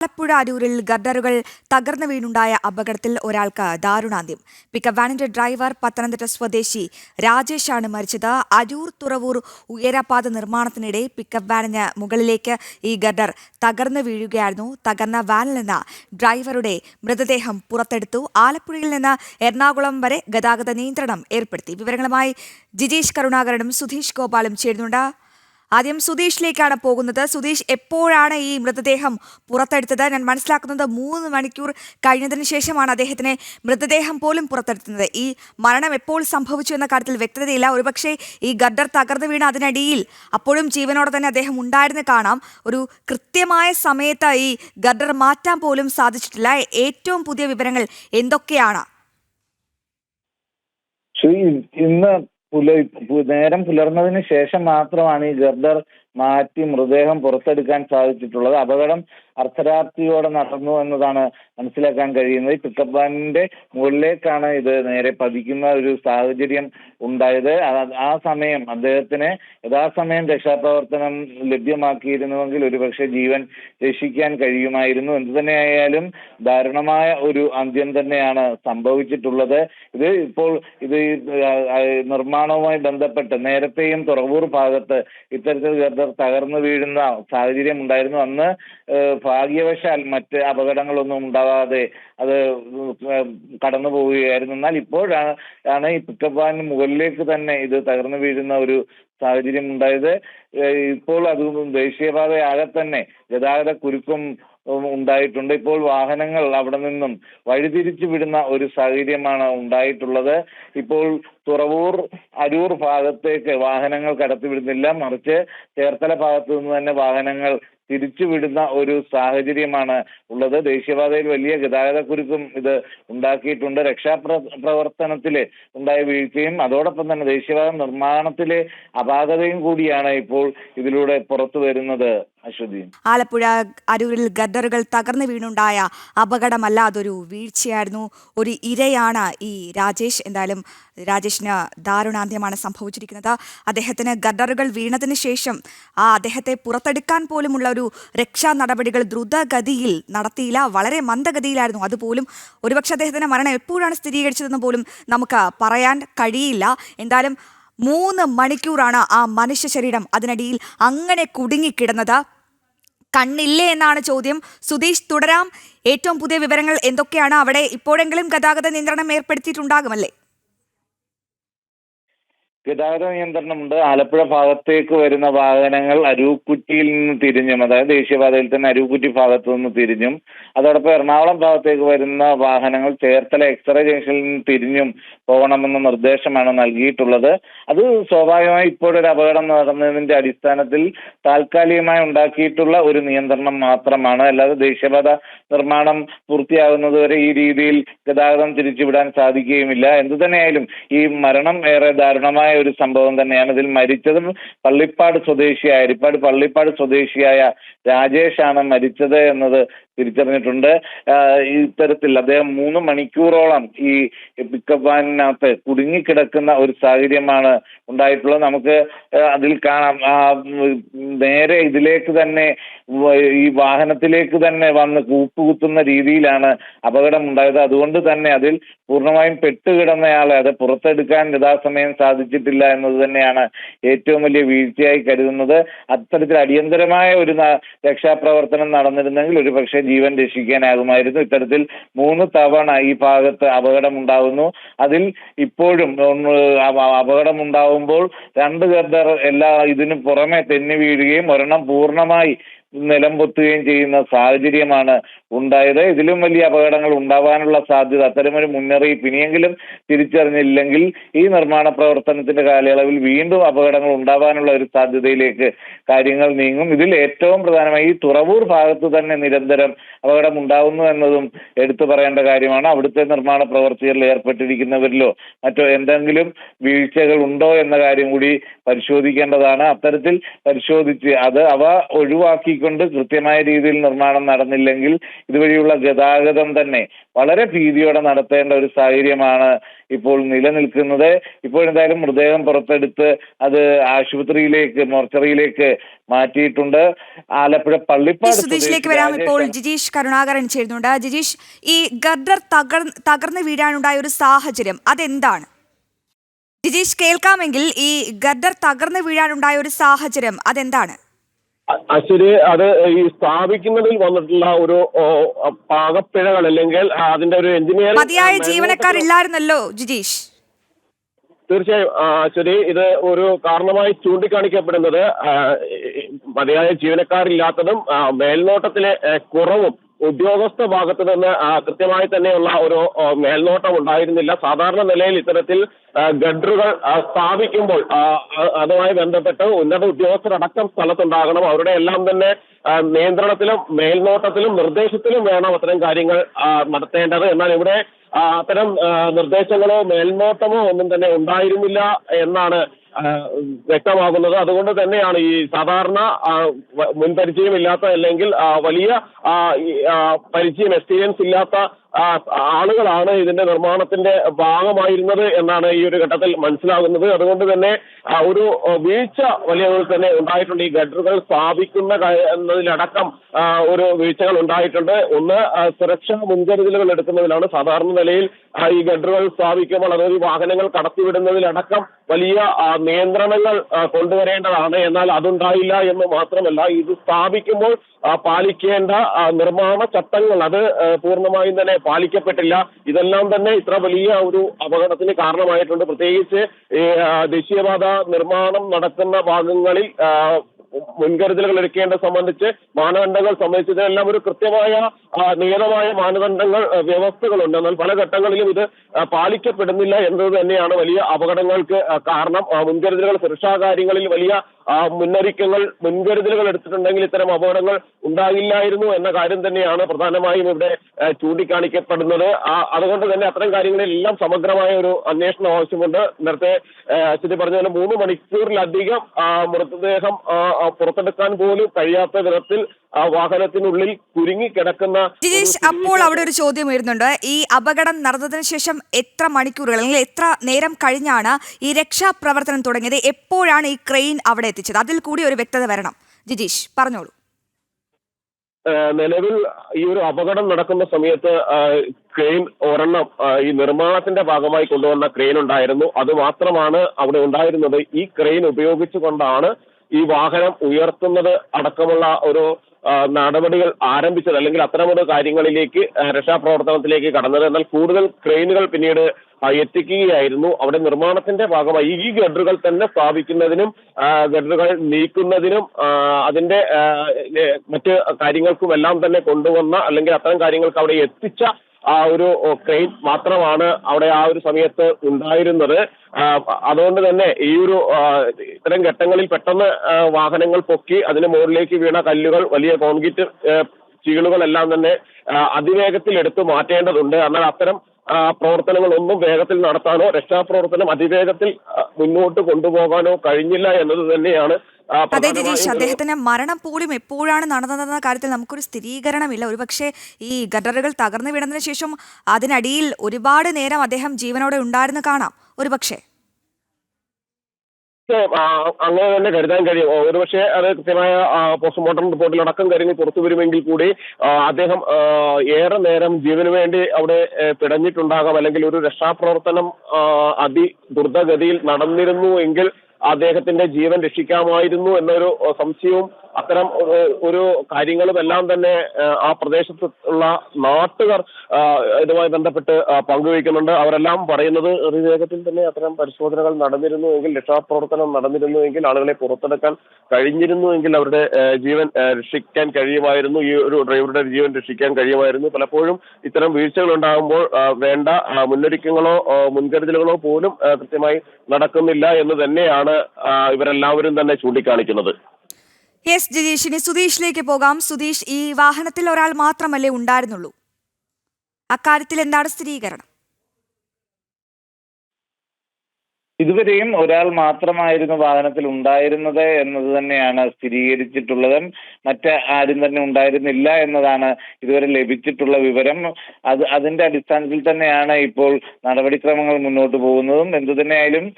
ആലപ്പുഴ അരൂരിൽ ഗർഡറുകൾ തകർന്നു വീണുണ്ടായ അപകടത്തിൽ ഒരാൾക്ക് ദാരുണാന്ത്യം. പിക്കപ്പ് വാനിന്റെ ഡ്രൈവർ പത്തനംതിട്ട സ്വദേശി രാജേഷാണ് മരിച്ചത്. അരൂർ തുറവൂർ ഉയരപാത നിർമ്മാണത്തിനിടെ പിക്കപ്പ് വാനിന് മുകളിലേക്ക് ഈ ഗർഡർ തകർന്നു വീഴുകയായിരുന്നു. തകർന്ന വാനിൽ നിന്ന് ഡ്രൈവറുടെ മൃതദേഹം പുറത്തെടുത്തു. ആലപ്പുഴയിൽ നിന്ന് എറണാകുളം വരെ ഗതാഗത നിയന്ത്രണം ഏർപ്പെടുത്തി. വിവരങ്ങളുമായി ജിജീഷ് കരുണാകരനും സുധീഷ് ഗോപാലും ചേരുന്നുണ്ട്. ആദ്യം സുധീഷിലേക്കാണ് പോകുന്നത്. സുധീഷ് എപ്പോഴാണ് ഈ മൃതദേഹം പുറത്തെടുത്തത്? ഞാൻ മനസ്സിലാക്കുന്നത് മൂന്ന് മണിക്കൂർ കഴിഞ്ഞതിന് ശേഷമാണ് അദ്ദേഹത്തിനെ മൃതദേഹം പോലും പുറത്തെടുത്തത്. ഈ മരണം എപ്പോൾ സംഭവിച്ചു എന്ന കാര്യത്തിൽ വ്യക്തതയില്ല. ഒരുപക്ഷെ ഈ ഗഡർ തകർന്നു വീണ അതിനടിയിൽ അപ്പോഴും ജീവനോടെ തന്നെ അദ്ദേഹം ഉണ്ടായിരുന്നു കാണാം. ഒരു കൃത്യമായ സമയത്ത് ഈ ഗഡർ മാറ്റാൻ പോലും സാധിച്ചിട്ടില്ല. ഏറ്റവും പുതിയ വിവരങ്ങൾ എന്തൊക്കെയാണ്? പുല നേരം പുലർന്നതിന് ശേഷം മാത്രമാണ് ഈ ഗർദർ മാറ്റി മൃതദേഹം പുറത്തെടുക്കാൻ സാധിച്ചിട്ടുള്ളത്. അപകടം അർദ്ധരാത്രിയോടെ നടന്നു എന്നതാണ് മനസ്സിലാക്കാൻ കഴിയുന്നത്. ഈ പിക്കപ്പ് വാനിന്റെ മുകളിലേക്കാണ് ഇത് നേരെ പതിക്കുന്ന ഒരു സാഹചര്യം ഉണ്ടായത്. ആ- സമയം അദ്ദേഹത്തിന് യഥാസമയം രക്ഷാപ്രവർത്തനം ലഭ്യമാക്കിയിരുന്നുവെങ്കിൽ ഒരുപക്ഷെ ജീവൻ രക്ഷിക്കാൻ കഴിയുമായിരുന്നു. എന്തു തന്നെയായാലും ദാരുണമായ ഒരു അന്ത്യം തന്നെയാണ് സംഭവിച്ചിട്ടുള്ളത്. ഇത് ഇപ്പോൾ ഇത് നിർമ്മാണവുമായി ബന്ധപ്പെട്ട് നേരത്തെയും തുറവൂർ ഭാഗത്ത് ഇത്തരത്തിൽ തകർന്നു വീഴുന്ന സാഹചര്യം ഉണ്ടായിരുന്നു. അന്ന് ഭാഗ്യവശാൽ മറ്റ് അപകടങ്ങളൊന്നും ഉണ്ടാവാതെ അത് കടന്നു പോവുകയായിരുന്നു. എന്നാൽ ഇപ്പോഴാണ് ആണ് ഈ പിക്കപ്പ് മുകളിലേക്ക് തന്നെ ഇത് തകർന്നു വീഴുന്ന ഒരു സാഹചര്യം ഉണ്ടായത്. ഇപ്പോൾ അത് ദേശീയപാതയാകെ തന്നെ ഗതാഗത കുരുക്കും ഉണ്ടായിട്ടുണ്ട്. ഇപ്പോൾ വാഹനങ്ങൾ അവിടെ നിന്നും വഴിതിരിച്ചു വിടുന്ന ഒരു സാഹചര്യമാണ് ഉണ്ടായിട്ടുള്ളത്. ഇപ്പോൾ തുറവൂർ അരൂർ ഭാഗത്തേക്ക് വാഹനങ്ങൾ കടത്തിവിടുന്നില്ല. മറിച്ച് ചേർത്തല ഭാഗത്തു നിന്ന് തന്നെ വാഹനങ്ങൾ തിരിച്ചുവിടുന്ന ഒരു സാഹചര്യമാണ് ഉള്ളത്. ദേശീയപാതയിൽ വലിയ ഗതാഗത കുരുക്കും ഇത് ഉണ്ടാക്കിയിട്ടുണ്ട്. രക്ഷാപ്ര പ്രവർത്തനത്തിൽ ഉണ്ടായ വീഴ്ചയും അതോടൊപ്പം തന്നെ ദേശീയപാത നിർമ്മാണത്തിലെ അപാകതയും കൂടിയാണ് ഇപ്പോൾ ഇതിലൂടെ പുറത്തു വരുന്നത് ആലപ്പുഴ അരൂരിൽ ഗദ്ദറുകൾ തകർന്നു വീണുണ്ടായ അപകടമല്ല അതൊരു വീഴ്ചയായിരുന്നു ഒരു ഇരയാണ് ഈ രാജേഷ്. എന്തായാലും രാജേഷിന് ദാരുണാന്ത്യമാണ് സംഭവിച്ചിരിക്കുന്നത്. അദ്ദേഹത്തിന് ഗദ്ദറുകൾ വീണതിന് ശേഷം ആ അദ്ദേഹത്തെ പുറത്തെടുക്കാൻ പോലുമുള്ള ഒരു രക്ഷാ നടപടികൾ ദ്രുതഗതിയിൽ നടത്തിയില്ല. വളരെ മന്ദഗതിയിലായിരുന്നു. അതുപോലും ഒരുപക്ഷെ അദ്ദേഹത്തിന്റെ മരണം എപ്പോഴാണ് സ്ഥിരീകരിച്ചതെന്ന് പോലും നമുക്ക് പറയാൻ കഴിയില്ല. എന്തായാലും മൂന്ന് മണിക്കൂറാണ് ആ മനുഷ്യ ശരീരം അതിനടിയിൽ അങ്ങനെ കുടുങ്ങിക്കിടന്നത്. കണ്ണില്ലേ എന്നാണ് ചോദ്യം. സുധീഷ് തുടരാം. ഏറ്റവും പുതിയ വിവരങ്ങൾ എന്തൊക്കെയാണ്? അവിടെ ഇപ്പോഴെങ്കിലും ഗതാഗത നിയന്ത്രണം ഏർപ്പെടുത്തിയിട്ടുണ്ടാകുമല്ലേ ഗതാഗത നിയന്ത്രണമുണ്ട്. ആലപ്പുഴ ഭാഗത്തേക്ക് വരുന്ന വാഹനങ്ങൾ അരൂക്കുറ്റിയിൽ നിന്ന് തിരിഞ്ഞും അതായത് ദേശീയപാതയിൽ തന്നെ അരൂക്കുറ്റി ഭാഗത്തു നിന്ന് തിരിഞ്ഞും അതോടൊപ്പം എറണാകുളം ഭാഗത്തേക്ക് വരുന്ന വാഹനങ്ങൾ ചേർത്തല എക്സ്റേ ജംഗ്ഷനിൽ നിന്ന് തിരിഞ്ഞും പോകണമെന്ന നിർദ്ദേശമാണ് നൽകിയിട്ടുള്ളത്. അത് സ്വാഭാവികമായി ഇപ്പോഴൊരു അപകടം നടന്നതിന്റെ അടിസ്ഥാനത്തിൽ താൽക്കാലികമായി ഉണ്ടാക്കിയിട്ടുള്ള ഒരു നിയന്ത്രണം മാത്രമാണ്. അല്ലാതെ ദേശീയപാത നിർമ്മാണം പൂർത്തിയാകുന്നതുവരെ ഈ രീതിയിൽ ഗതാഗതം തിരിച്ചുവിടാൻ സാധിക്കുകയുമില്ല. എന്തു തന്നെയായാലും ഈ മരണം ഏറെ ദാരുണമായ ഒരു സംഭവം തന്നെയാണ്. ഇതിൽ മരിച്ചത് പള്ളിപ്പാട് സ്വദേശിയായ ഹരിപ്പാട് പള്ളിപ്പാട് സ്വദേശിയായ രാജേഷാണ് മരിച്ചത് എന്നത് തിരിച്ചറിഞ്ഞിട്ടുണ്ട്. ഇത്തരത്തിൽ അദ്ദേഹം മൂന്ന് മണിക്കൂറോളം ഈ പിക്കപ്പ് വാനിനകത്ത് കുടുങ്ങിക്കിടക്കുന്ന ഒരു സാഹചര്യമാണ് ഉണ്ടായിട്ടുള്ളത്. നമുക്ക് അതിൽ കാണാം. നേരെ ഇതിലേക്ക് തന്നെ ഈ വാഹനത്തിലേക്ക് തന്നെ വന്ന് കൂപ്പുകുത്തുന്ന രീതിയിലാണ് അപകടം ഉണ്ടായത്. അതുകൊണ്ട് തന്നെ അതിൽ പൂർണമായും പെട്ടുകിടന്നയാളെ അത് പുറത്തെടുക്കാൻ യഥാസമയം സാധിച്ചിട്ടില്ല എന്നത് തന്നെയാണ് ഏറ്റവും വലിയ വീഴ്ചയായി കരുതുന്നത്. അത്തരത്തിൽ അടിയന്തരമായ ഒരു രക്ഷാപ്രവർത്തനം നടന്നിരുന്നെങ്കിൽ ഒരു പക്ഷേ ജീവൻ രക്ഷിക്കാനാകുമായിരുന്നു. ഇത്തരത്തിൽ മൂന്ന് തവണ ഈ ഭാഗത്ത് അപകടം ഉണ്ടാകുന്നു അതിൽ ഇപ്പോഴും ഒന്ന് അപകടം ഉണ്ടാകുമ്പോൾ രണ്ട് ഗർദർ എല്ലാ ഇതിനു പുറമെ തെന്നി വീഴുകയും ഒരെണ്ണം പൂർണമായി നിലം പൊത്തുകയും ചെയ്യുന്ന സാഹചര്യമാണ് ഉണ്ടായത്. ഇതിലും വലിയ അപകടങ്ങൾ ഉണ്ടാവാനുള്ള സാധ്യത അത്തരമൊരു മുന്നറിയിപ്പ് ഇനിയെങ്കിലും തിരിച്ചറിഞ്ഞില്ലെങ്കിൽ ഈ നിർമ്മാണ പ്രവർത്തനത്തിന്റെ കാലയളവിൽ വീണ്ടും അപകടങ്ങൾ ഉണ്ടാവാനുള്ള ഒരു സാധ്യതയിലേക്ക് കാര്യങ്ങൾ നീങ്ങും. ഇതിൽ ഏറ്റവും പ്രധാനമായി ഈ തുറവൂർ ഭാഗത്ത് തന്നെ നിരന്തരം അപകടം ഉണ്ടാവുന്നു എന്നതും എടുത്തു പറയേണ്ട കാര്യമാണ്. അവിടുത്തെ നിർമ്മാണ പ്രവർത്തികളിൽ ഏർപ്പെട്ടിരിക്കുന്നവരിലോ മറ്റോ എന്തെങ്കിലും വീഴ്ചകൾ ഉണ്ടോ എന്ന കാര്യം കൂടി പരിശോധിക്കേണ്ടതാണ്. അത്തരത്തിൽ പരിശോധിച്ച് അത് അവ ഒഴിവാക്കി നോക്കിക്കൊണ്ട് കൃത്യമായ രീതിയിൽ നിർമ്മാണം നടന്നില്ലെങ്കിൽ ഇതുവഴിയുള്ള ഗതാഗതം തന്നെ വളരെ ഭീതിയോടെ നടത്തേണ്ട ഒരു സാഹചര്യമാണ് ഇപ്പോൾ നിലനിൽക്കുന്നത്. ഇപ്പോഴെന്തായാലും മൃതദേഹം പുറത്തെടുത്ത് അത് ആശുപത്രിയിലേക്ക് മോർച്ചറിയിലേക്ക് മാറ്റിയിട്ടുണ്ട്. ആലപ്പുഴ പള്ളിപ്പാട് സുധീഷിലേക്ക് വരാം. ഇപ്പോൾ ജിജീഷ് കരുണാകരൻ ചേരുന്നുണ്ട്. ജിജീഷ് ഈ ഗർഡർ തകർ തകർന്നു വീഴാനുണ്ടായ ഒരു സാഹചര്യം അതെന്താണ്? ജിജീഷ് കേൾക്കാമെങ്കിൽ ഈ ഗർഡർ തകർന്നു വീഴാനുണ്ടായ ഒരു സാഹചര്യം അതെന്താണ്? അശ്വരി അത് ഈ സ്ഥാപിക്കുന്നതിൽ വന്നിട്ടുള്ള ഒരു പാകപ്പിഴകൾ അല്ലെങ്കിൽ അതിന്റെ ഒരു എഞ്ചിനീയറിംഗ് മതിയായ ജിജീഷ്? തീർച്ചയായും അശ്വരി ഇത് ഒരു കാരണമായി ചൂണ്ടിക്കാണിക്കപ്പെടുന്നത് മതിയായ ജീവനക്കാരില്ലാത്തതും മേൽനോട്ടത്തിലെ കുറവും ഉദ്യോഗസ്ഥ ഭാഗത്ത് നിന്ന് കൃത്യമായി തന്നെയുള്ള ഒരു മേൽനോട്ടം ഉണ്ടായിരുന്നില്ല. സാധാരണ നിലയിൽ ഇത്തരത്തിൽ ഗഡറുകൾ സ്ഥാപിക്കുമ്പോൾ അതുമായി ബന്ധപ്പെട്ട് ഉന്നത ഉദ്യോഗസ്ഥരടക്കം സ്ഥലത്തുണ്ടാകണം. അവരുടെ എല്ലാം തന്നെ നിയന്ത്രണത്തിലും മേൽനോട്ടത്തിലും നിർദ്ദേശത്തിലും വേണം അത്തരം കാര്യങ്ങൾ നടത്തേണ്ടത്. എന്നാൽ ഇവിടെ അത്തരം നിർദ്ദേശങ്ങളോ മേൽനോട്ടമോ ഒന്നും തന്നെ ഉണ്ടായിരുന്നില്ല എന്നാണ് വ്യക്തമാകുന്നത്. അതുകൊണ്ട് തന്നെയാണ് ഈ സാധാരണ മുൻപരിചയമില്ലാത്ത അല്ലെങ്കിൽ വലിയ പരിചയം എക്സ്പീരിയൻസ് ഇല്ലാത്ത ആളുകളാണ് ഇതിന്റെ നിർമ്മാണത്തിന്റെ ഭാഗമായിരുന്നത് എന്നാണ് ഈ ഒരു ഘട്ടത്തിൽ മനസ്സിലാകുന്നത്. അതുകൊണ്ട് തന്നെ ഒരു വീഴ്ച വലിയ തന്നെ ഉണ്ടായിട്ടുണ്ട്. ഈ ഗഡറുകൾ സ്ഥാപിക്കുന്ന എന്നതിലടക്കം ഒരു വീഴ്ചകൾ ഉണ്ടായിട്ടുണ്ട്. ഒന്ന് സുരക്ഷാ മുൻകരുതലുകൾ എടുക്കുന്നതിലാണ് സാധാരണ നിലയിൽ ഈ ഗഡറുകൾ സ്ഥാപിക്കുമ്പോൾ അതായത് വാഹനങ്ങൾ കടത്തിവിടുന്നതിലടക്കം വലിയ നിയന്ത്രണങ്ങൾ കൊണ്ടുവരേണ്ടതാണ്. എന്നാൽ അതുണ്ടായില്ല എന്ന് മാത്രമല്ല ഇത് സ്ഥാപിക്കുമ്പോൾ പാലിക്കേണ്ട നിർമ്മാണ ചട്ടങ്ങൾ അത് പൂർണമായും തന്നെ പാലിക്കപ്പെട്ടില്ല. ഇതെല്ലാം തന്നെ ഇത്ര വലിയ ഒരു അപകടത്തിന് കാരണമായിട്ടുണ്ട്. പ്രത്യേകിച്ച് ദേശീയപാത നിർമ്മാണം നടക്കുന്ന ഭാഗങ്ങളിൽ മുൻകരുതലുകൾ എടുക്കേണ്ടത് സംബന്ധിച്ച് മാനദണ്ഡങ്ങൾ സംബന്ധിച്ച് ഇതെല്ലാം ഒരു കൃത്യമായ നിയതമായ മാനദണ്ഡങ്ങൾ വ്യവസ്ഥകളുണ്ട്. എന്നാൽ പല ഘട്ടങ്ങളിലും ഇത് പാലിക്കപ്പെടുന്നില്ല എന്നത് തന്നെയാണ് വലിയ അപകടങ്ങൾക്ക് കാരണം. മുൻകരുതലുകൾ സുരക്ഷാ കാര്യങ്ങളിൽ വലിയ ആ, മുന്നൊരുക്കങ്ങൾ മുൻകരുതലുകൾ എടുത്തിട്ടുണ്ടെങ്കിൽ ഇത്തരം അപകടങ്ങൾ ഉണ്ടാകില്ലായിരുന്നു എന്ന കാര്യം തന്നെയാണ് പ്രധാനമായും ഇവിടെ ചൂണ്ടിക്കാണിക്കപ്പെടുന്നത്. ആ, അതുകൊണ്ട് തന്നെ അത്തരം കാര്യങ്ങളിലെല്ലാം സമഗ്രമായ ഒരു അന്വേഷണം ആവശ്യമുണ്ട്. നേരത്തെ അശ്വതി പറഞ്ഞ പോലെ മൂന്ന് മണിക്കൂറിലധികം മൃതദേഹം പുറത്തെടുക്കാൻ പോലും കഴിയാത്ത വിധത്തിൽ ആ വാഹനത്തിനുള്ളിൽ കുരുങ്ങി കിടക്കുന്ന ജിജീഷ് അപ്പോൾ അവിടെ ഒരു ചോദ്യം വരുന്നുണ്ട് ഈ അപകടം നടന്നതിന് ശേഷം എത്ര മണിക്കൂറുകൾ അല്ലെങ്കിൽ എത്ര നേരം കഴിഞ്ഞാണ് ഈ രക്ഷാപ്രവർത്തനം തുടങ്ങിയത്? എപ്പോഴാണ് ഈ ക്രെയിൻ അവിടെ എത്തിച്ചത് അതിൽ കൂടി ഒരു വ്യക്തത വരണം. ജിജീഷ് പറഞ്ഞോളൂ. നിലവിൽ ഈ ഒരു അപകടം നടക്കുന്ന സമയത്ത് ക്രെയിൻ ഒരെണ്ണം ഈ നിർമ്മാണത്തിന്റെ ഭാഗമായി കൊണ്ടുവന്ന ക്രെയിൻ ഉണ്ടായിരുന്നു. അത് മാത്രമാണ് അവിടെ ഉണ്ടായിരുന്നത്. ഈ ക്രെയിൻ ഉപയോഗിച്ചുകൊണ്ടാണ് ഈ വാഹനം ഉയർത്തുന്നത് അടക്കമുള്ള ഒരു നടപടികൾ ആരംഭിച്ചത് അല്ലെങ്കിൽ അത്തരമൊരു കാര്യങ്ങളിലേക്ക് രക്ഷാപ്രവർത്തനത്തിലേക്ക് കടന്നത്. എന്നാൽ കൂടുതൽ ക്രെയിനുകൾ പിന്നീട് എത്തിക്കുകയായിരുന്നു. അവിടെ നിർമ്മാണത്തിന്റെ ഭാഗമായി ഈ ഗഡറുകൾ തന്നെ സ്ഥാപിക്കുന്നതിനും ഗഡറുകൾ നീക്കുന്നതിനും അതിന്റെ മറ്റ് കാര്യങ്ങൾക്കും എല്ലാം തന്നെ കൊണ്ടുവന്ന അല്ലെങ്കിൽ അത്തരം കാര്യങ്ങൾക്ക് അവിടെ എത്തിച്ച ആ ഒരു ക്രെയിൻ മാത്രമാണ് അവിടെ ആ ഒരു സമയത്ത് ഉണ്ടായിരുന്നത്. അതുകൊണ്ട് തന്നെ ഈ ഒരു ഇത്തരം ഘട്ടങ്ങളിൽ പെട്ടെന്ന് വാഹനങ്ങൾ പൊക്കി അതിന് മുകളിലേക്ക് വീണ കല്ലുകൾ വലിയ കോൺക്രീറ്റ് ചീളുകളെല്ലാം തന്നെ അതിവേഗത്തിൽ എടുത്തു മാറ്റേണ്ടതുണ്ട്. എന്നാൽ അത്തരം പ്രവർത്തനങ്ങൾ ഒന്നും വേഗത്തിൽ നടത്താനോ രക്ഷാപ്രവർത്തനം അതിവേഗത്തിൽ മുന്നോട്ട് കൊണ്ടുപോകാനോ കഴിഞ്ഞില്ല എന്നത് തന്നെയാണ് അതെ പ്രധാനമായും അദ്ദേഹത്തിന്റെ മരണം പോലും എപ്പോഴാണ് നടന്നതെന്ന കാര്യത്തിൽ നമുക്കൊരു സ്ഥിരീകരണമില്ല. ഒരുപക്ഷെ ഈ ഗഡറുകൾ തകർന്നു വീണതിന് ശേഷം അതിനടിയിൽ ഒരുപാട് നേരം അദ്ദേഹം ജീവനോടെ ഉണ്ടായിരുന്നു കാണാം. ഒരുപക്ഷെ. അങ്ങനെ തന്നെ കരുതാൻ കഴിയും. ഒരുപക്ഷെ അത് കൃത്യമായ പോസ്റ്റ്മോർട്ടം റിപ്പോർട്ടിലടക്കം കാര്യങ്ങൾ പുറത്തു വരുമെങ്കിൽ കൂടി അദ്ദേഹം ഏറെ നേരം ജീവന് വേണ്ടി അവിടെ പിടഞ്ഞിട്ടുണ്ടാകാം. അല്ലെങ്കിൽ ഒരു രക്ഷാപ്രവർത്തനം അതി ദ്രുതഗതിയിൽ നടന്നിരുന്നു എങ്കിൽ അദ്ദേഹത്തിന്റെ ജീവൻ രക്ഷിക്കാമായിരുന്നു എന്നൊരു സംശയവും അത്തരം ഒരു- കാര്യങ്ങളും എല്ലാം തന്നെ ആ, പ്രദേശത്ത് ഉള്ള നാട്ടുകാർ ഇതുമായി ബന്ധപ്പെട്ട് പങ്കുവയ്ക്കുന്നുണ്ട്. അവരെല്ലാം പറയുന്നത് ഒരു വേഗത്തിൽ തന്നെ അത്തരം പരിശോധനകൾ നടന്നിരുന്നുവെങ്കിൽ രക്ഷാപ്രവർത്തനം നടന്നിരുന്നുവെങ്കിൽ ആളുകളെ പുറത്തെടുക്കാൻ കഴിഞ്ഞിരുന്നുവെങ്കിൽ അവരുടെ ജീവൻ രക്ഷിക്കാൻ കഴിയുമായിരുന്നു. ഈ ഒരു ഡ്രൈവറുടെ ജീവൻ രക്ഷിക്കാൻ കഴിയുമായിരുന്നു. പലപ്പോഴും ഇത്തരം വീഴ്ചകൾ ഉണ്ടാകുമ്പോൾ വേണ്ട മുന്നൊരുക്കങ്ങളോ മുൻകരുതലുകളോ പോലും കൃത്യമായി നടക്കുന്നില്ല എന്ന് തന്നെയാണ് ഇവരെല്ലാവരും തന്നെ ചൂണ്ടിക്കാണിക്കുന്നത്. യെസ് ജിജീഷ് ഇനി സുധീഷിലേക്ക് പോകാം. സുധീഷ് ഈ വാഹനത്തിൽ ഒരാൾ മാത്രമല്ലേ ഉണ്ടായിരുന്നുള്ളൂ. അക്കാര്യത്തിൽ എന്താണ് സ്ഥിരീകരണം? ഇതുവരെയും ഒരാൾ മാത്രമായിരുന്നു വാഹനത്തിൽ ഉണ്ടായിരുന്നത് എന്നത് തന്നെയാണ് സ്ഥിരീകരിച്ചിട്ടുള്ളത്. മറ്റ് ആരും തന്നെ ഉണ്ടായിരുന്നില്ല എന്നതാണ് ഇതുവരെ ലഭിച്ചിട്ടുള്ള വിവരം. അത് അതിന്റെ അടിസ്ഥാനത്തിൽ തന്നെയാണ് ഇപ്പോൾ നടപടിക്രമങ്ങൾ മുന്നോട്ട് പോകുന്നതും. എന്തു തന്നെയായാലും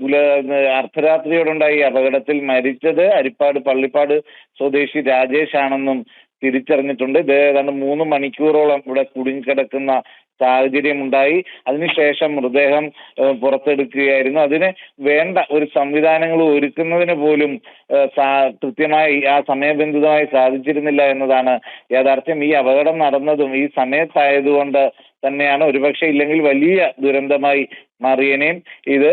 പുല- അർദ്ധരാത്രിയോടുണ്ടായി അപകടത്തിൽ മരിച്ചത് അരിപ്പാട് പള്ളിപ്പാട് സ്വദേശി രാജേഷ് ആണെന്നും തിരിച്ചറിഞ്ഞിട്ടുണ്ട്. ഇത് ഏതാണ്ട് മൂന്ന് മണിക്കൂറോളം ഇവിടെ കുടുങ്ങിക്കിടക്കുന്ന സാഹചര്യമുണ്ടായി. അതിനുശേഷം മൃതദേഹം പുറത്തെടുക്കുകയായിരുന്നു. അതിന് വേണ്ട ഒരു സംവിധാനങ്ങൾ ഒരുക്കുന്നതിന് പോലും കൃത്യമായി ആ സമയബന്ധിതമായി സാധിച്ചിരുന്നില്ല എന്നതാണ് യാഥാർത്ഥ്യം. ഈ അപകടം നടന്നതും ഈ സമയത്തായതുകൊണ്ട് തന്നെയാണ് ഒരുപക്ഷെ ഇല്ലെങ്കിൽ വലിയ ദുരന്തമായി മാറിയനെയും ഇത്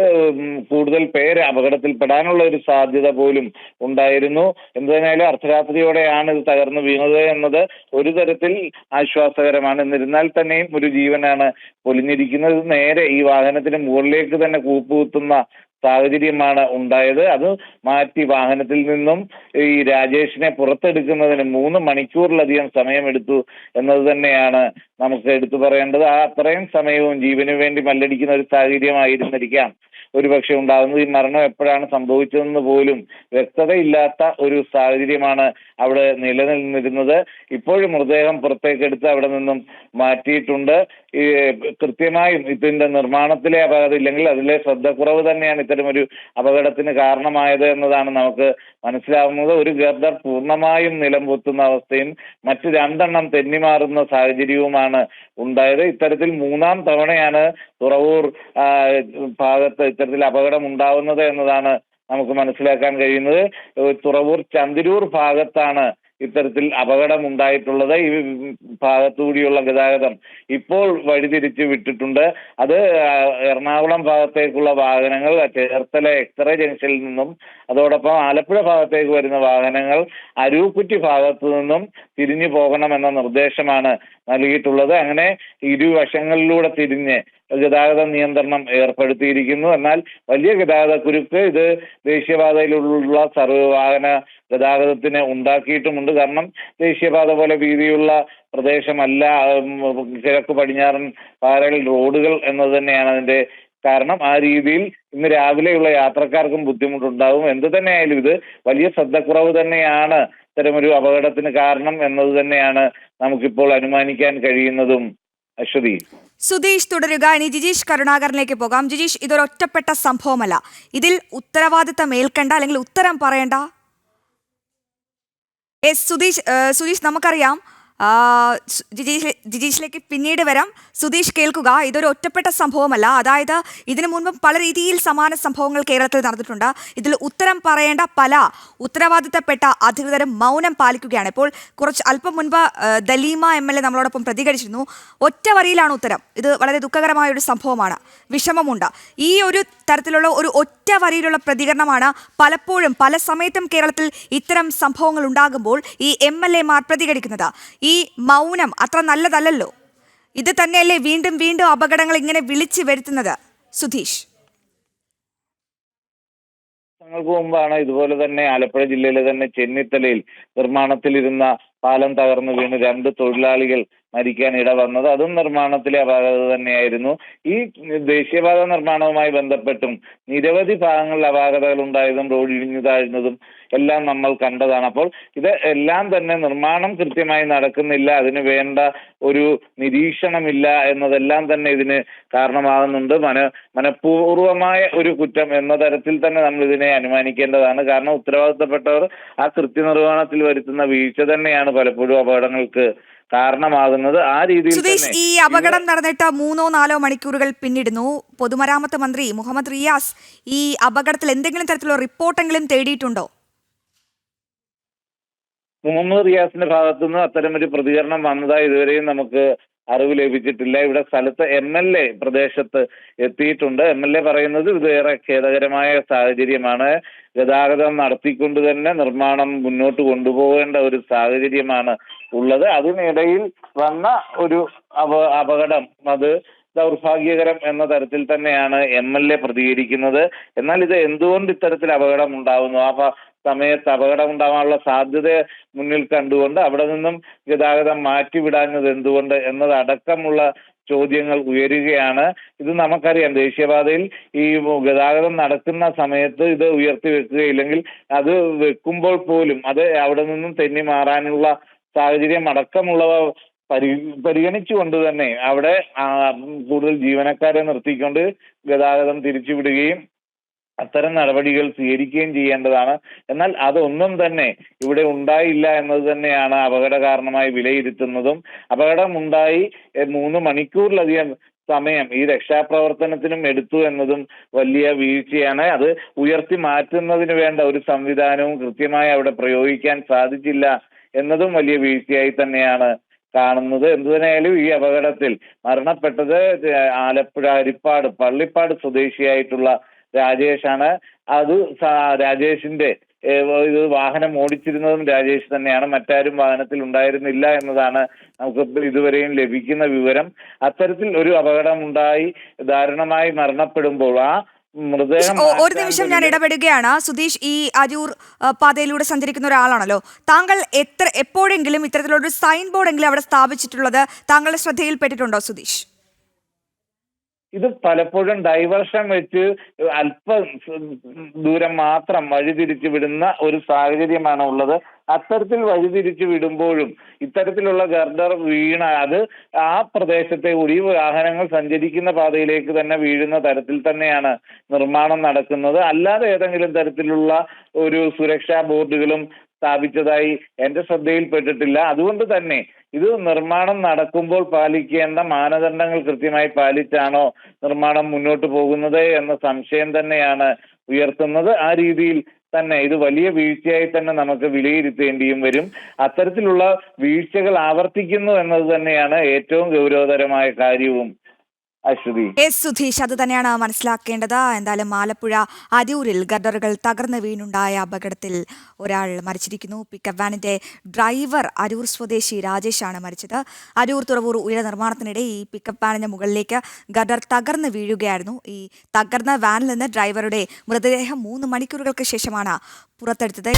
കൂടുതൽ പേര് അപകടത്തിൽപ്പെടാനുള്ള ഒരു സാധ്യത പോലും ഉണ്ടായിരുന്നു. എന്തുതന്നെയാലും അർദ്ധരാത്രിയോടെയാണ് ഇത് തകർന്നു വീണത് എന്നത് ഒരു തരത്തിൽ ആശ്വാസകരമാണ്. എന്നിരുന്നാൽ തന്നെയും ഒരു ജീവനാണ് പൊലിഞ്ഞിരിക്കുന്നത്. നേരെ ഈ വാഹനത്തിന് മുകളിലേക്ക് തന്നെ കൂപ്പുകുത്തുന്ന സാഹചര്യമാണ് ഉണ്ടായത്. അത് മാറ്റി വാഹനത്തിൽ നിന്നും ഈ രാജേഷിനെ പുറത്തെടുക്കുന്നതിന് മൂന്ന് മണിക്കൂറിലധികം സമയമെടുത്തു എന്നത് തന്നെയാണ് നമുക്ക് എടുത്തു പറയേണ്ടത്. ആ അത്രയും സമയവും ജീവന് വേണ്ടി മല്ലടിക്കുന്ന ഒരു സാഹചര്യമായിരുന്നിരിക്കാം. ഒരു പക്ഷെ ഉണ്ടാകുന്നത്. ഈ മരണം എപ്പോഴാണ് സംഭവിച്ചതെന്ന് പോലും വ്യക്തതയില്ലാത്ത ഒരു സാഹചര്യമാണ് അവിടെ നിലനിന്നിരുന്നത്. ഇപ്പോഴും മൃതദേഹം പുറത്തേക്കെടുത്ത് അവിടെ നിന്നും മാറ്റിയിട്ടുണ്ട്. ഈ കൃത്യമായും ഇതിന്റെ നിർമ്മാണത്തിലെ അപകടം ഇല്ലെങ്കിൽ അതിലെ ശ്രദ്ധക്കുറവ് തന്നെയാണ് ഇത്തരമൊരു അപകടത്തിന് കാരണമായത് എന്നതാണ് നമുക്ക് മനസ്സിലാവുന്നത്. ഒരു ഗർദർ പൂർണമായും നിലംപൊത്തുന്ന അവസ്ഥയും മറ്റു രണ്ടെണ്ണം തെന്നിമാറുന്ന സാഹചര്യവുമാണ് ഉണ്ടായത്. ഇത്തരത്തിൽ മൂന്നാം തവണയാണ് തുറവൂർ ഭാഗത്ത് ഇത്തരത്തിൽ അപകടം ഉണ്ടാവുന്നത് എന്നതാണ് നമുക്ക് മനസ്സിലാക്കാൻ കഴിയുന്നത്. തുറവൂർ ചന്തിരൂർ ഭാഗത്താണ് ഇത്തരത്തിൽ അപകടം ഉണ്ടായിട്ടുള്ളത് ഈ ഭാഗത്തുകൂടിയുള്ള ഗതാഗതം ഇപ്പോൾ വഴിതിരിച്ച് വിട്ടിട്ടുണ്ട്. അത് എറണാകുളം ഭാഗത്തേക്കുള്ള വാഹനങ്ങൾ ചേർത്തല എക്സ്റേ ജംഗ്ഷനിൽ നിന്നും അതോടൊപ്പം ആലപ്പുഴ ഭാഗത്തേക്ക് വരുന്ന വാഹനങ്ങൾ അരൂക്കുറ്റി ഭാഗത്തു നിന്നും തിരിഞ്ഞു പോകണമെന്ന നിർദ്ദേശമാണ് നൽകിയിട്ടുള്ളത്. അങ്ങനെ ഇരുവശങ്ങളിലൂടെ തിരിഞ്ഞ് ഗതാഗത നിയന്ത്രണം ഏർപ്പെടുത്തിയിരിക്കുന്നു. എന്നാൽ വലിയ ഗതാഗത കുരുക്ക് ഇത് ദേശീയപാതയിലുള്ള സർവ വാഹന ഗതാഗതത്തിന് ഉണ്ടാക്കിയിട്ടുമുണ്ട്. കാരണം ദേശീയപാത പോലെ വീതിയുള്ള പ്രദേശമല്ല. കിഴക്ക് പടിഞ്ഞാറൻ പാറയിൽ റോഡുകൾ എന്നത് തന്നെയാണ് അതിന്റെ കാരണം ആ രീതിയിൽ ഇന്ന് രാവിലെയുള്ള യാത്രക്കാർക്കും ബുദ്ധിമുട്ടുണ്ടാവും. എന്ത് തന്നെയായാലും ഇത് വലിയ ശ്രദ്ധക്കുറവ് തന്നെയാണ് ഇത്തരമൊരു അപകടത്തിന് കാരണം എന്നത് തന്നെയാണ് നമുക്കിപ്പോൾ അനുമാനിക്കാൻ കഴിയുന്നതും. അശ്വതി. സുധീഷ് തുടരുക. ഇനി ജിജീഷ് കരുണാകരനിലേക്ക് പോകാം. ജിജീഷ് ഇതൊരു ഒറ്റപ്പെട്ട സംഭവമല്ല. ഇതിൽ ഉത്തരവാദിത്തം ഏൽക്കേണ്ട അല്ലെങ്കിൽ ഉത്തരം പറയണ്ട. സുധീഷ് സുധീഷ് നമുക്കറിയാം. ജിജീഷിലേക്ക് പിന്നീട് വരാം. സുധീഷ് കേൾക്കുക ഇതൊരു ഒറ്റപ്പെട്ട സംഭവമല്ല. അതായത് ഇതിനു മുൻപും പല രീതിയിൽ സമാന സംഭവങ്ങൾ കേരളത്തിൽ നടന്നിട്ടുണ്ട്. ഇതിൽ ഉത്തരം പറയേണ്ട പല ഉത്തരവാദിത്തപ്പെട്ട അധികൃതരും മൗനം പാലിക്കുകയാണ്. ഇപ്പോൾ കുറച്ച് അല്പം മുൻപ് ദലീമ എം എൽ എ നമ്മളോടൊപ്പം പ്രതികരിച്ചിരുന്നു. ഒറ്റ വരിയിലാണ് ഉത്തരം. ഇത് വളരെ ദുഃഖകരമായ ഒരു സംഭവമാണ്. വിഷമമുണ്ട്. ഈ ഒരു തരത്തിലുള്ള ഒരു ഒറ്റ വരിയിലുള്ള പ്രതികരണമാണ് പലപ്പോഴും പല സമയത്തും കേരളത്തിൽ ഇത്തരം സംഭവങ്ങൾ ഉണ്ടാകുമ്പോൾ ഈ എം എൽ എമാർ പ്രതികരിക്കുന്നത്. ഈ മൗനം അത്ര നല്ലതല്ലല്ലോ. ഇത് തന്നെയല്ലേ വീണ്ടും വീണ്ടും അപകടങ്ങൾ ഇങ്ങനെ വിളിച്ചു വരുത്തുന്നത്. സുധീഷ്. വർഷങ്ങൾക്ക് മുമ്പാണ് ഇതുപോലെ തന്നെ ആലപ്പുഴ ജില്ലയിലെ തന്നെ ചെന്നിത്തലയിൽ നിർമ്മാണത്തിലിരുന്ന പാലം തകർന്നു വീണ് രണ്ട് തൊഴിലാളികൾ മരിക്കാൻ ഇട വന്നത് അതും നിർമ്മാണത്തിലെ അപാകത തന്നെയായിരുന്നു. ഈ ദേശീയപാത നിർമ്മാണവുമായി ബന്ധപ്പെട്ടും നിരവധി ഭാഗങ്ങളിൽ അപാകതകൾ ഉണ്ടായതും റോഡ് ഇടിഞ്ഞു താഴ്ന്നതും എല്ലാം നമ്മൾ കണ്ടതാണ്. അപ്പോൾ ഇത് എല്ലാം തന്നെ നിർമ്മാണം കൃത്യമായി നടക്കുന്നില്ല. അതിന് വേണ്ട ഒരു നിരീക്ഷണമില്ല എന്നതെല്ലാം തന്നെ ഇതിന് കാരണമാകുന്നുണ്ട്. മന മനഃപൂർവമായ ഒരു കുറ്റം എന്ന തരത്തിൽ തന്നെ നമ്മൾ ഇതിനെ അനുമാനിക്കേണ്ടതാണ്. കാരണം ഉത്തരവാദിത്തപ്പെട്ടവർ ആ കൃത്യനിർവഹണത്തിൽ വരുത്തുന്ന വീഴ്ച തന്നെയാണ് പലപ്പോഴും അപകടങ്ങൾക്ക് കാരണമാകുന്നത് ആ രീതിയിൽ സുധീഷ് ഈ അപകടം നടന്നിട്ട് മൂന്നോ നാലോ മണിക്കൂറുകൾ പിന്നിടുന്നു. പൊതുമരാമത്ത് മന്ത്രി മുഹമ്മദ് റിയാസ് ഈ അപകടത്തിൽ എന്തെങ്കിലും തരത്തിലുള്ള റിപ്പോർട്ടെങ്കിലും തേടിയിട്ടുണ്ടോ? മുഹമ്മദ് റിയാസിന്റെ ഭാഗത്തുനിന്ന് അത്തരമൊരു പ്രതികരണം വന്നതായി ഇതുവരെയും നമുക്ക് അറിവ് ലഭിച്ചിട്ടില്ല. ഇവിടെ സ്ഥലത്ത് എം എൽ എ പ്രദേശത്ത് എത്തിയിട്ടുണ്ട്. എം എൽ എ പറയുന്നത് ഇത് ഏറെ ഖേദകരമായ സാഹചര്യമാണ്. ഗതാഗതം നടത്തിക്കൊണ്ട് തന്നെ നിർമ്മാണം മുന്നോട്ട് കൊണ്ടുപോകേണ്ട ഒരു സാഹചര്യമാണ് ഉള്ളത്. അതിനിടയിൽ വന്ന ഒരു അപ അപകടം. അത് ദൗർഭാഗ്യകരം എന്ന തരത്തിൽ തന്നെയാണ് എം എൽ എ പ്രതികരിക്കുന്നത്. എന്നാൽ ഇത് എന്തുകൊണ്ട് ഇത്തരത്തിൽ അപകടം ഉണ്ടാവുന്നു? ആ സമയത്ത് അപകടം ഉണ്ടാവാനുള്ള സാധ്യത മുന്നിൽ കണ്ടുകൊണ്ട് അവിടെ നിന്നും ഗതാഗതം മാറ്റിവിടാഞ്ഞത് എന്തുകൊണ്ട് എന്നതടക്കമുള്ള ചോദ്യങ്ങൾ ഉയരുകയാണ്. ഇത് നമുക്കറിയാം. ദേശീയപാതയിൽ ഈ ഗതാഗതം നടക്കുന്ന സമയത്ത് ഇത് ഉയർത്തി വെക്കുകയില്ലെങ്കിൽ അത് വെക്കുമ്പോൾ പോലും അത് അവിടെ നിന്നും തെന്നി മാറാനുള്ള സാഹചര്യം അടക്കമുള്ളവ പരി പരിഗണിച്ചുകൊണ്ട് തന്നെ അവിടെ കൂടുതൽ ജീവനക്കാരെ നിർത്തിക്കൊണ്ട് ഗതാഗതം തിരിച്ചുവിടുകയും അത്തരം നടപടികൾ സ്വീകരിക്കുകയും ചെയ്യേണ്ടതാണ്. എന്നാൽ അതൊന്നും തന്നെ ഇവിടെ ഉണ്ടായില്ല എന്നത് തന്നെയാണ് അപകട കാരണമായി വിലയിരുത്തുന്നതും. അപകടമുണ്ടായി ഉണ്ടായി മൂന്ന് മണിക്കൂറിലധികം സമയം ഈ രക്ഷാപ്രവർത്തനത്തിനും എടുത്തു എന്നതും വലിയ വീഴ്ചയാണ്. അത് ഉയർത്തി മാറ്റുന്നതിന് വേണ്ട ഒരു സംവിധാനവും കൃത്യമായി അവിടെ പ്രയോഗിക്കാൻ സാധിച്ചില്ല എന്നതും വലിയ വീഴ്ചയായി തന്നെയാണ് കാണുന്നത്. എന്തുതന്നെയാലും ഈ അപകടത്തിൽ മരണപ്പെട്ടത് ആലപ്പുഴ അരിപ്പാട് പള്ളിപ്പാട് സ്വദേശിയായിട്ടുള്ള രാജേഷാണ്. അത് രാജേഷിന്റെ ഇത് വാഹനം ഓടിച്ചിരുന്നതും രാജേഷ് തന്നെയാണ്. മറ്റാരും വാഹനത്തിൽ ഉണ്ടായിരുന്നില്ല എന്നതാണ് നമുക്ക് ഇതുവരെയും ലഭിക്കുന്ന വിവരം. അത്തരത്തിൽ ഒരു അപകടം ഉണ്ടായി ദാരുണമായി മരണപ്പെടുമ്പോൾ ആ ഒരു നിമിഷം ഞാൻ ഇടപെടുകയാണ്. സുധീഷ് ഈ അരൂർ പാതയിലൂടെ സഞ്ചരിക്കുന്ന ഒരാളാണല്ലോ. താങ്കൾ എത്ര എപ്പോഴെങ്കിലും ഇത്തരത്തിലൊരു സൈൻ ബോർഡെങ്കിലും അവിടെ സ്ഥാപിച്ചിട്ടുള്ളത് താങ്കളുടെ ശ്രദ്ധയിൽപ്പെട്ടിട്ടുണ്ടോ സുധീഷ്? ഇത് പലപ്പോഴും ഡൈവേർഷൻ വെച്ച് അല്പ ദൂരം മാത്രം വഴിതിരിച്ചു വിടുന്ന ഒരു സാഹചര്യമാണ് ഉള്ളത് അത്തരത്തിൽ വഴിതിരിച്ചു വിടുമ്പോഴും ഇത്തരത്തിലുള്ള ഗർഡർ വീണ അത് ആ പ്രദേശത്തെ കൂടി വാഹനങ്ങൾ സഞ്ചരിക്കുന്ന പാതയിലേക്ക് തന്നെ വീഴുന്ന തരത്തിൽ തന്നെയാണ് നിർമ്മാണം നടക്കുന്നത്. അല്ലാതെ ഏതെങ്കിലും തരത്തിലുള്ള ഒരു സുരക്ഷാ ബോർഡുകളും സ്ഥാപിച്ചതായി എന്റെ ശ്രദ്ധയിൽപ്പെട്ടിട്ടില്ല. അതുകൊണ്ട് തന്നെ ഇത് നിർമ്മാണം നടക്കുമ്പോൾ പാലിക്കേണ്ട മാനദണ്ഡങ്ങൾ കൃത്യമായി പാലിച്ചാണോ നിർമ്മാണം മുന്നോട്ട് പോകുന്നത് എന്ന സംശയം തന്നെയാണ് ഉയർത്തുന്നത്. ആ രീതിയിൽ തന്നെ ഇത് വലിയ വീഴ്ചയായി തന്നെ നമുക്ക് വിലയിരുത്തേണ്ടിയും വരും. അത്തരത്തിലുള്ള വീഴ്ചകൾ ആവർത്തിക്കുന്നു എന്നത് തന്നെയാണ് ഏറ്റവും ഗൗരവതരമായ കാര്യവും. സുധീഷ് അത് തന്നെയാണ് മനസ്സിലാക്കേണ്ടത്. എന്തായാലും ആലപ്പുഴ അരൂരിൽ ഗർഡറുകൾ തകർന്നു വീണുണ്ടായ അപകടത്തിൽ ഒരാൾ മരിച്ചിരിക്കുന്നു. പിക്കപ്പ് വാനിന്റെ ഡ്രൈവർ അരൂർ സ്വദേശി രാജേഷ് ആണ് മരിച്ചത്. അരൂർ തുറവൂർ ഉയര നിർമ്മാണത്തിനിടെ ഈ പിക്കപ്പ് വാനിന്റെ മുകളിലേക്ക് ഗർഡർ തകർന്നു വീഴുകയായിരുന്നു. ഈ തകർന്ന വാനിൽ നിന്ന് ഡ്രൈവറുടെ മൃതദേഹം മൂന്ന് മണിക്കൂറുകൾക്ക് ശേഷമാണ് പുറത്തെടുത്തത്.